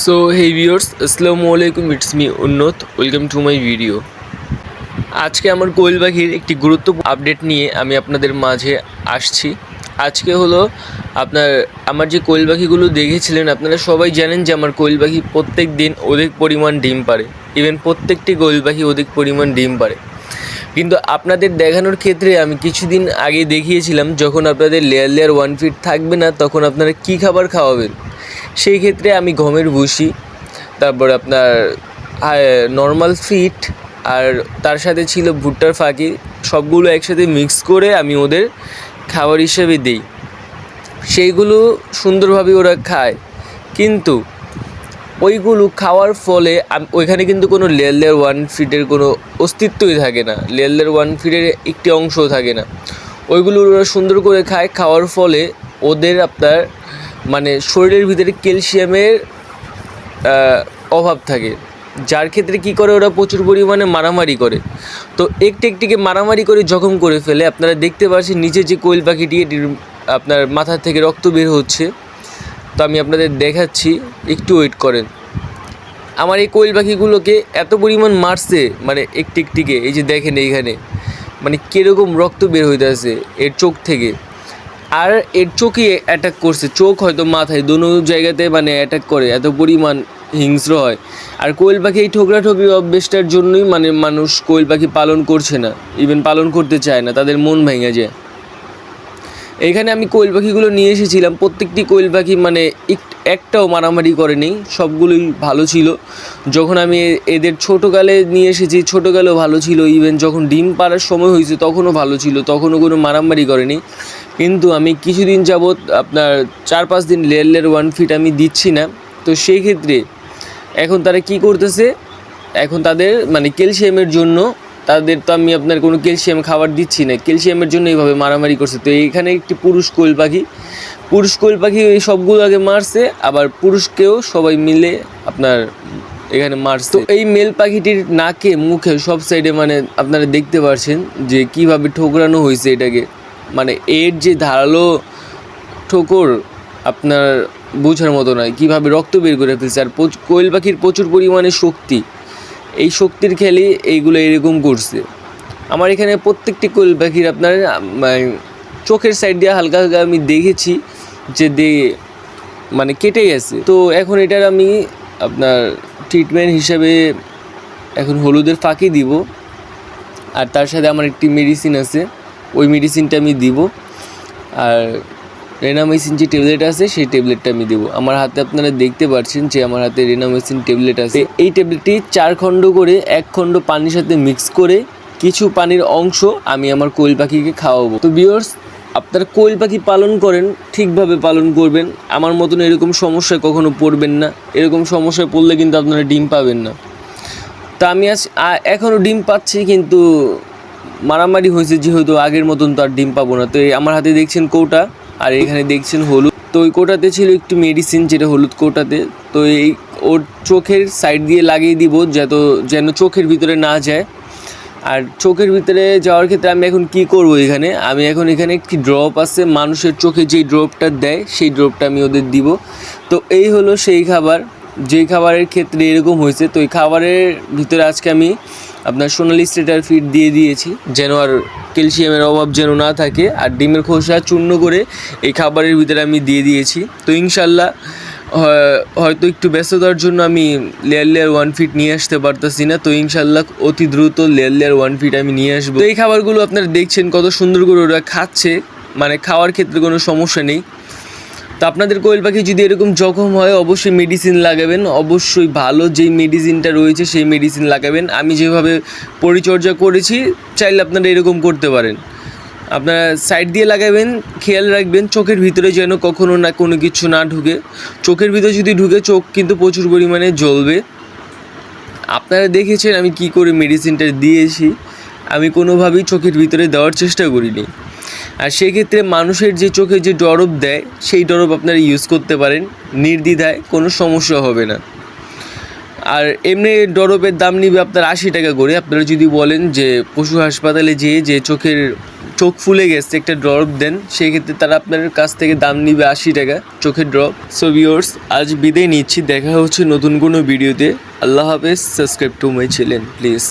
So hey viewers আসসালামু আলাইকুম it's me Unnata welcome to my video আজকে আমার কোয়েল পাখির একটি গুরুত্বপূর্ণ আপডেট নিয়ে আমি আপনাদের মাঝে আসছি। আজকে হলো আপনার, আমার যে কোয়েল পাখিগুলো দেখেছিলেন, আপনারা সবাই জানেন যে আমার কোয়েল পাখি প্রত্যেক দিন অধিক পরিমাণ ডিম পারে ইভেন প্রত্যেকটি কোয়েল পাখি অধিক পরিমাণ ডিম পারে কিন্তু আপনাদের দেখানোর ক্ষেত্রে আমি কিছুদিন আগে দেখিয়েছিলাম, যখন আপনাদের লেয়ার লেয়ার ওয়ান ফিট থাকবে না, তখন আপনারা কী খাবার খাওয়াবেন? সেই ক্ষেত্রে আমি গমের ভুসি তারপর আপনার নর্মাল ফিট আর তার সাথে ছিল ভুট্টার ফাঁকি, সবগুলো একসাথে মিক্স করে আমি ওদের খাবার হিসেবে দিই। সেইগুলো সুন্দরভাবে ওরা খায়। কিন্তু ওইগুলো খাওয়ার ফলে ওইখানে কিন্তু কোনো লেয়ার ওয়ান ফিটের কোনো অস্তিত্বই থাকে না। লেয়ার ওয়ান ফিটের একটি অংশও থাকে না। ওইগুলো ওরা সুন্দর করে খায়। খাওয়ার ফলে ওদের আপনার মানে শরীরের ভিতরে ক্যালসিয়ামের অভাব থাকে। যার ক্ষেত্রে কি করে, ওরা প্রচুর পরিমাণে মারামারি করে। তো একটি একটিকে মারামারি করে জখম করে ফেলে। আপনারা দেখতে পাচ্ছেন, নিচে যে কোয়েল পাখিটি এটির আপনার মাথা থেকে রক্ত বের হচ্ছে। তো আমি আপনাদের দেখাচ্ছি, একটু ওয়েট করেন। আমার এই কোয়েল পাখিগুলোকে এত পরিমাণ মারছে মানে একটি একটিকে, এই যে দেখেন এইখানে মানে কীরকম রক্ত বের হইতে হইতেছে এর চোখ থেকে। আর এর চোখে অ্যাটাক করছে। চোখ হয়তো মাথায়, দোনো জায়গাতে মানে অ্যাটাক করে, এত পরিমাণ হিংস্র হয়। আর কোয়েল পাখি এই ঠোকরা ঠোকরি অভ্যেসটার জন্যই মানে মানুষ কোয়েল পাখি পালন করছে না ইভেন পালন করতে চায় না, তাদের মন ভেঙে যায়। এখানে আমি কোয়েল পাখিগুলো নিয়ে এসেছিলাম, প্রত্যেকটি কোয়েল পাখি মানে এক- একটাও মারামারি করেনি, সবগুলোই ভালো ছিল। যখন আমি এদের ছোটোকালে নিয়ে এসেছি, ছোটোকালেও ভালো ছিল ইভেন যখন ডিম পাড়ার সময় হয়েছে তখনও ভালো ছিল, তখনও কোনো মারামারি করেনি। কিন্তু আমি কিছুদিন যাবৎ আপনার চার পাঁচ দিন লেয়ার লেয়ার ওয়ান ফিট আমি দিচ্ছি না। তো সেই ক্ষেত্রে এখন তারা কি করতেছে? এখন তাদের মানে ক্যালসিয়ামের জন্য তাদের তো আমি আপনার কোনো ক্যালসিয়াম খাবার দিচ্ছি না। ক্যালসিয়ামের জন্য এইভাবে মারামারি করছে। তো এইখানে একটি পুরুষ কোয়েল পাখি। পুরুষ কোয়েল পাখি এই সবগুলো আগে মারছে, আবার পুরুষকেও সবাই মিলে আপনার এখানে মারছে। তো এই মেল পাখিটির নাকে, মুখে সব সাইডে মানে আপনারা দেখতে পাচ্ছেন যে কীভাবে ঠোকরানো হয়েছে এটাকে। মানে এর যে ধারালো ঠোকর আপনার বোঝার মতো নয়, কীভাবে রক্ত বের করে ফেলছে আর কোয়েল পাখির প্রচুর পরিমাণে শক্তি, এই শক্তির খেলে এইগুলো এরকম করছে। আমার এখানে প্রত্যেকটি কোয়েল পাখির আপনার মানে চোখের সাইড দিয়ে হালকা হালকা আমি দেখেছি যে দে মানে কেটে গেছে তো এখন এটার আমি আপনার ট্রিটমেন্ট হিসাবে এখন হলুদের ফাঁকি দিব। আর তার সাথে আমার একটি মেডিসিন আছে। ওই মেডিসিনটা আমি দিব। আর রেনামেসিন যে ট্যাবলেট আছে, সেই ট্যাবলেটটা আমি দেবো। আমার হাতে আপনারা দেখতে পাচ্ছেন যে আমার হাতে রেনামেসিন ট্যাবলেট আছে। এই ট্যাবলেটটি চার খণ্ড করে, এক খণ্ড পানির সাথে মিক্স করে কিছু পানির অংশ আমি আমার কোয়েল পাখিকে খাওয়াবো। তো বিয়র্স আপনারা কোয়েল পাখি পালন করেন, ঠিকভাবে পালন করবেন। আমার মতন এরকম সমস্যায় কখনো পড়বেন না। এরকম সমস্যায় পড়লে কিন্তু আপনারা ডিম পাবেন না। তা আমি আজ এখনও ডিম পাচ্ছি কিন্তু মারামারি হয়েছে যেহেতু আগের মতন তো আর ডিম পাবো না। তো এই আমার হাতে দেখছেন কৌটা, আর এখানে দেখছেন হলুদ। তো ওই কোটাতে ছিল একটু মেডিসিন যেটা হলুদ কোটাতে। তো এই ওর চোখের সাইড দিয়ে লাগিয়ে দিব, যত যেন চোখের ভিতরে না যায়। আর চোখের ভিতরে যাওয়ার ক্ষেত্রে আমি এখন কি করব এখানে? আমি এখন এখানে একটি ড্রপ আছে, মানুষের চোখে যেই ড্রপটা দেয়, সেই ড্রপটা আমি ওদের দিব। তো এই হলো সেই খাবার। যেই খাবারের ক্ষেত্রে এরকম হয়েছে, তো এই খাবারের ভিতরে আজকে আমি আপনার সোনালি স্টেটার ফিড দিয়ে দিয়েছি, যেন আর ক্যালসিয়ামের অভাব যেন না থাকে। আর ডিমের খোসা চূর্ণ করে এই খাবারের ভিতরে আমি দিয়ে দিয়েছি। তো ইনশাল্লাহ হয়- হয়তো একটু ব্যস্ততার জন্য আমি লেয়ার লেয়ার ওয়ান ফিট নিয়ে আসতে পারতেছি না। তো ইনশাল্লাহ অতি দ্রুত লেয়ার লেয়ার ওয়ান ফিট আমি নিয়ে আসব। এই খাবারগুলো আপনারা দেখছেন কত সুন্দর করে ওরা খাচ্ছে। মানে খাওয়ার ক্ষেত্রে কোনো সমস্যা নেই। তো আপনাদের কোয়েল পাখি যদি এরকম জখম হয়, অবশ্যই মেডিসিন লাগাবেন। অবশ্যই ভালো যেই মেডিসিনটা রয়েছে, সেই মেডিসিন লাগাবেন। আমি যেভাবে পরিচর্যা করেছি, চাইলে আপনারা এরকম করতে পারেন। আপনারা সাইড দিয়ে লাগাবেন, খেয়াল রাখবেন, চোখের ভিতরে যেন কখনো না কোনো কিছু না ঢুকে। চোখের ভিতরে যদি ঢুকে, চোখ কিন্তু প্রচুর পরিমাণে জ্বলবে। আপনারা দেখেছেন আমি কি করে মেডিসিনটা দিয়েছি। আমি কোনোভাবেই চোখের ভিতরে দেওয়ার চেষ্টা করিনি। আর সেক্ষেত্রে মানুষের যে চোখে যে ডরব দেয়, সেই ডরব আপনারা ইউজ করতে পারেন। নির্দ্বিধায় কোনো সমস্যা হবে না। আর এমনি ডরবের দাম নিবে আপনার আশি টাকা করে। আপনারা যদি বলেন যে পশু হাসপাতালে যেয়ে যে চোখের চোখ ফুলে গেছে, একটা ড্রপ দেন সেই ক্ষেত্রে তারা আপনার কাছ থেকে দাম নিবে আশি টাকা। চোখের ড্রপ সো ভিউয়ার্স আজ বিদায় নিচ্ছি। দেখা হচ্ছে নতুন কোনো ভিডিওতে আল্লাহ হাফেজ। Subscribe to my channel please